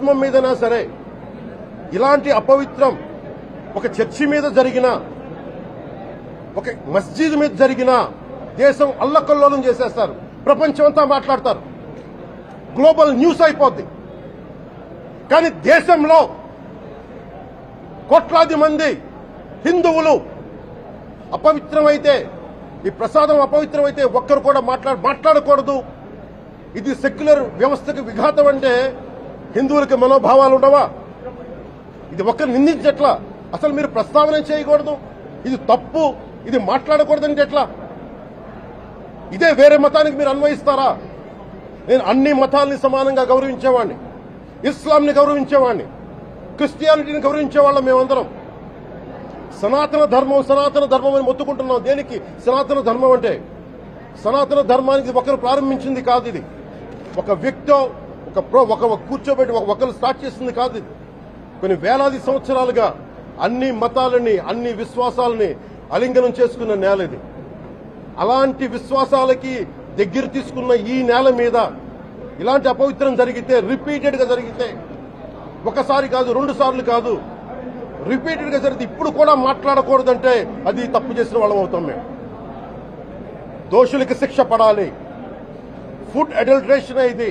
ధర్మం మీదనా సరే ఇలాంటి అపవిత్రం ఒక చర్చి మీద జరిగిన ఒక మస్జిద్ మీద జరిగిన దేశం అల్లకల్లోలం చేసేస్తారు ప్రపంచం అంతా మాట్లాడతారు. గ్లోబల్ న్యూస్ అయిపోద్ది. కానీ దేశంలో కోట్లాది మంది హిందువులు అపవిత్రమైతే ఈ ప్రసాదం అపవిత్రమైతే ఒక్కరు కూడా మాట్లాడ మాట్లాడకూడదు. ఇది సెక్యులర్ వ్యవస్థకు విఘాతం అంటే హిందువులకి మనోభావాలు ఉండవా? ఇది ఒక్కరు నిందించట్లా? అసలు మీరు ప్రస్తావన చేయకూడదు? ఇది తప్పు? ఇది మాట్లాడకూడదని ఎట్లా? ఇదే వేరే మతానికి మీరు అన్వయిస్తారా? నేను అన్ని మతాల్ని సమానంగా గౌరవించేవాడిని ఇస్లాంని గౌరవించేవాడిని క్రిస్టియానిటీని గౌరవించేవాళ్ళం మేమందరం. సనాతన ధర్మం సనాతన ధర్మం అని మొత్తుకుంటున్నాం. దేనికి? సనాతన ధర్మం అంటే సనాతన ధర్మానికి ఒకరు ప్రారంభించింది కాదు ఇది. ఒక వ్యక్తి ఒక ప్రో ఒక కూర్చోబెట్టి ఒక ఒకరు స్టార్ట్ చేసింది కాదు ఇది. కొన్ని వేలాది సంవత్సరాలుగా అన్ని మతాలని అన్ని విశ్వాసాలని అలింగనం చేసుకున్న నేల ఇది. అలాంటి విశ్వాసాలకి దగ్గర తీసుకున్న ఈ నేల మీద ఇలాంటి అపవిత్రం జరిగితే రిపీటెడ్గా జరిగితే ఒకసారి కాదు రెండు సార్లు కాదు రిపీటెడ్గా జరిగితే ఇప్పుడు కూడా మాట్లాడకూడదంటే అది తప్పు చేసిన వాళ్ళం అవుతాం మేము. దోషులకి శిక్ష పడాలి. ఫుడ్ అడల్ట్రేషన్ ఇది.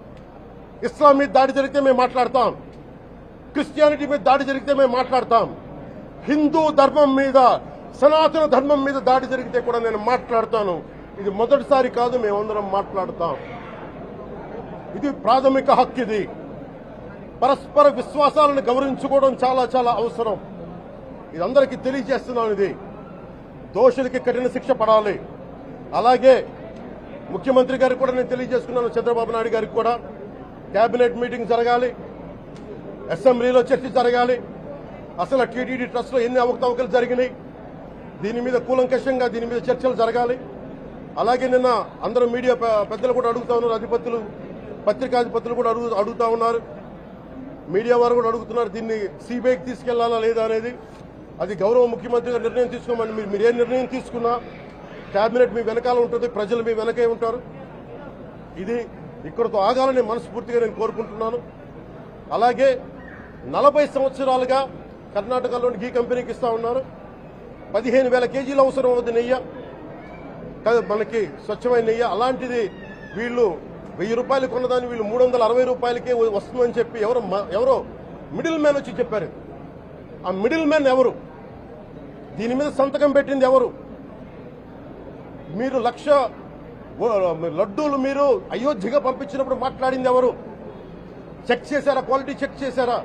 ఇస్లాం మీద దాడి జరిగితే మేము మాట్లాడతాం. క్రిస్టియానిటీ మీద దాడి జరిగితే మేము మాట్లాడతాం. హిందూ ధర్మం మీద సనాతన ధర్మం మీద దాడి జరిగితే కూడా నేను మాట్లాడతాను. ఇది మొదటిసారి కాదు మేమందరం మాట్లాడతాం. ఇది ప్రాథమిక హక్కు ఇది. పరస్పర విశ్వాసాలను గౌరవించుకోవడం చాలా చాలా అవసరం. ఇది అందరికీ తెలియజేస్తున్నాను ఇది. దోషులకి కఠిన శిక్ష పడాలి. అలాగే ముఖ్యమంత్రి గారికి కూడా నేను తెలియజేసుకున్నాను చంద్రబాబు నాయుడు గారికి కూడా. క్యాబినెట్ మీటింగ్ జరగాలి. అసెంబ్లీలో చర్చ జరగాలి. అసలు టీటీడీ ట్రస్ట్లో ఎన్ని అవకతవకలు జరిగినాయి? దీని మీద కూలంకషంగా దీని మీద చర్చలు జరగాలి. అలాగే నిన్న అందరూ మీడియా పెద్దలు కూడా అడుగుతా ఉన్నారు అధిపతులు పత్రికాధిపతులు కూడా అడుగు అడుగుతా ఉన్నారు. మీడియా వారు కూడా అడుగుతున్నారు దీన్ని సిబిఐకి తీసుకెళ్ళాలా లేదా అనేది. అది గౌరవ ముఖ్యమంత్రి గారు నిర్ణయం తీసుకోమని మీరు మీరు ఏ నిర్ణయం తీసుకున్నా కేబినెట్ మీ వెనకాల ఉంటుంది ప్రజలు మీ వెనకే ఉంటారు. ఇది ఇక్కడతో ఆగాలని మనస్ఫూర్తిగా నేను కోరుకుంటున్నాను. అలాగే నలభై సంవత్సరాలుగా కర్ణాటకలోని గీ కంపెనీకి ఇస్తా ఉన్నారు. పదిహేను వేల కేజీలు అవసరం అవుతుంది నెయ్యి. మనకి స్వచ్ఛమైన నెయ్యి. అలాంటిది వీళ్ళు వెయ్యి రూపాయలు కొన్నదాన్ని వీళ్ళు మూడు వందల అరవై రూపాయలకే వస్తుందని చెప్పి ఎవరో ఎవరో మిడిల్ మ్యాన్ వచ్చి చెప్పారు. ఆ మిడిల్ మ్యాన్ ఎవరు? దీని మీద సంతకం పెట్టింది ఎవరు? మీరు లక్ష లడ్డూలు మీరు అయోధ్యగా పంపించినప్పుడు మాట్లాడింది ఎవరు? చెక్ చేశారా? క్వాలిటీ చెక్ చేశారా?